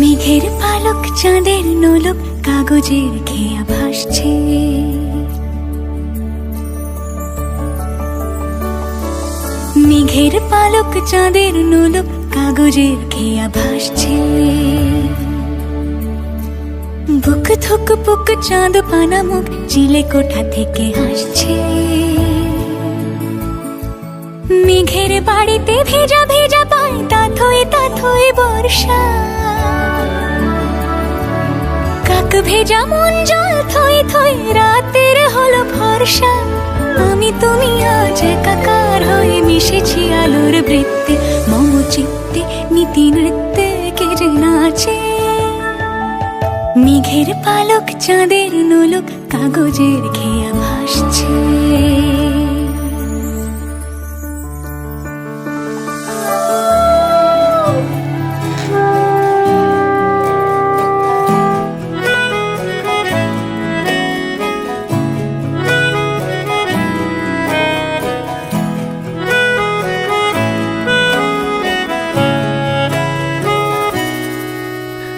মেঘের পালক, চাঁদের নোলক, কাগজের খেয়া ভাসছে। মেঘের পালক, চাঁদের নোলক, কাগজের খেয়া ভাসছে। বুক থুক পুক, চাঁদ পানা মুখ চিলে কোঠা থেকে হাসছে। মেঘের বাড়িতে ভেজা ভেজা পায় তাথই তাথই বর্ষা। কাক ভেজা মন জল থই থই রাতের হলো ভরসা। আমি তুমি আজ একাকার হয়ে মিশেছি আলোর বৃত্তে মম চিত্তে নীতি নৃত্যে কে যে নাচে। মেঘের পালক চাঁদের নোলক কাগজের খেয়া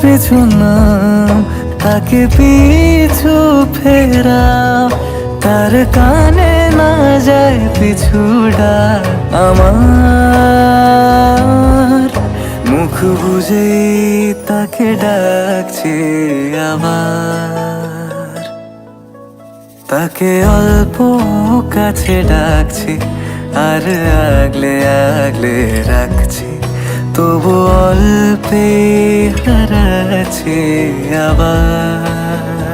পিছু নাম তাকে পিছু ফেরা তার কানে না যায় পিছুডা আমার। মুখ বুঝে তাকে ডাকছে আবার। তাকে অল্প কাছে ডাকছি, আর আগলে আগলে রাখছি। তবু অল্পে তারা আছে আবার।